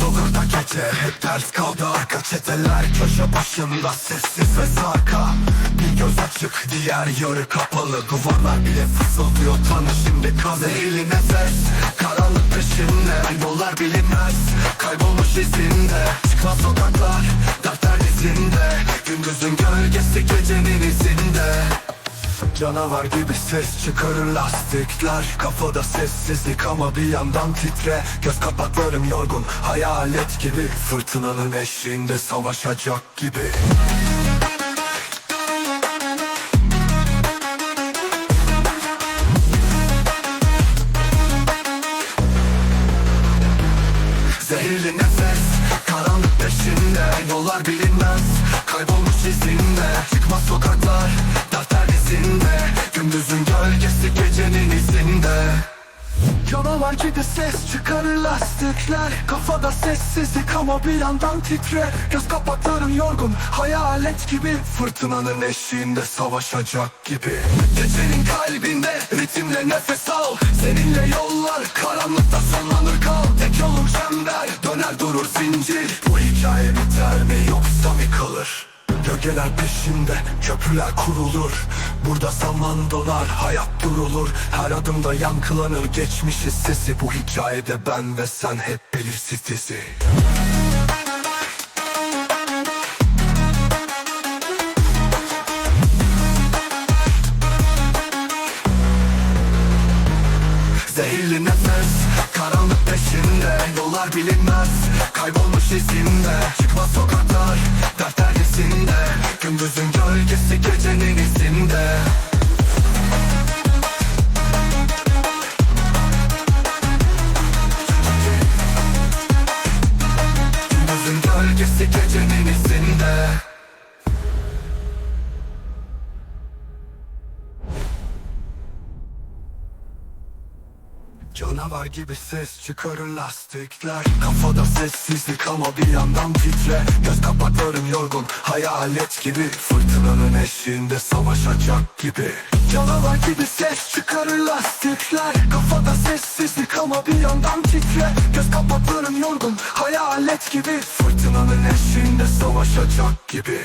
Da gece hep ters kaldı. Arka çeteler Köşe başında sessiz ve sarka. Bir göz açık diğer yarı kapalı. Duvarlar bile fısıldıyor. Tanı şimdi kan Zehirli nefes karanlık peşinde Yollar bilinmez. Kaybolmuş izinde Çıkmaz sokaklar dertler dizinde Gündüzün gölgesi gecenin izinde Canavar gibi ses çıkarır lastikler. Kafada sessizlik ama bir yandan titre. Göz kapaklarım yorgun hayalet gibi. Fırtınanın eşliğinde savaşacak gibi. Zehirli nefes Karanlık peşinde. Yollar bilinmez Kaybolmuş izinde. Çıkmaz sokaklar İzinde Gündüzün gölgesi gecenin izinde. Canavar gibi ses çıkarır lastikler Kafada sessizlik ama bir yandan titre Göz kapaklarım yorgun hayalet gibi. Fırtınanın eşiğinde savaşacak gibi. Gecenin kalbinde ritimle nefes al. Seninle yollar karanlıkta sonlanır kal. Tek yolun çember döner durur zincir. Bu hikaye biter mi yoksa mı kalır? Gölgeler peşinde, köprüler kurulur Burada zaman dolar, hayat durulur. Her adımda yankılanır. Geçmişi sesi Bu hikayede ben ve sen hep belirsiz dizi. Zehirli nefes Karanlık peşinde. Yollar bilinmez Kaybolmuş izinde Çıkmaz sokaklar Dertler izinde Gündüzün gölgesi gecenin izinde Gündüzün gölgesi gecenin izinde Canavar gibi ses çıkarır lastikler. Kafada sessizlik ama bir yandan titre. Göz kapaklarım yorgun hayalet gibi. Fırtınanın eşiğinde savaşacak gibi. Canavar gibi ses çıkarır lastikler. Kafada sessizlik ama bir yandan titre. Göz kapaklarım yorgun hayalet gibi. Fırtınanın eşiğinde savaşacak gibi